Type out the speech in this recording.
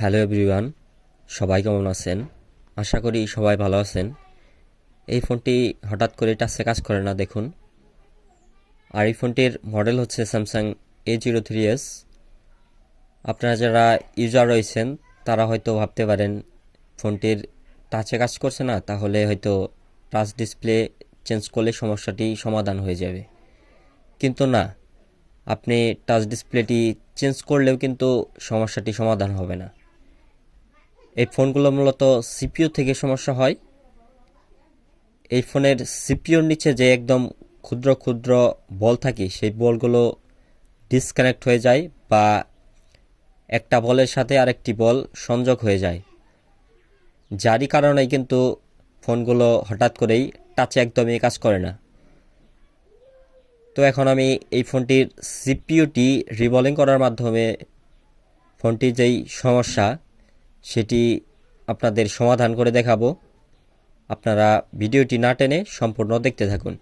Hello everyone, সবাই কেমন আছেন? আশা করি সবাই ভালো আছেন। এই ফোনটি হঠাৎ করে টাচে কাজ করে না, দেখুন। আর এই ফোনটির মডেল হচ্ছে Samsung A zero three S আপনারা যারা ইউজার রয়েছেন, তারা হয়তো ভাবতে পারেন, ফোনটির টাচে কাজ করছে না, তাহলে হয়তো টাচ ডিসপ্লে চেঞ্জ করলে সমস্যাটি সমাধান হয়ে যাবে। কিন্তু না, আপনি টাচ ডিসপ্লেটি চেঞ্জ করলেও কিন্তু সমস্যাটি সমাধান হবে না। এই ফোনগুলো মূলত সিপিইউ থেকে সমস্যা হয়। এই ফোনের সিপিইউর নিচে যে একদম ক্ষুদ্র ক্ষুদ্র বল থাকে, সেই বলগুলো ডিসকানেক্ট হয়ে যায় বা একটা বলের সাথে আরেকটি বল সংযোগ হয়ে যায়। যারই কারণে কিন্তু ফোনগুলো হঠাৎ করেই টাচে একদমই কাজ করে না। তো এখন আমি এই ফোনটির সিপিইউটি রিবলিং করার মাধ্যমে ফোনটির যেই সমস্যা সেটি আপনাদের সমাধান করে দেখাবো। আপনারা ভিডিওটি না টেনে সম্পূর্ণ দেখতে থাকুন।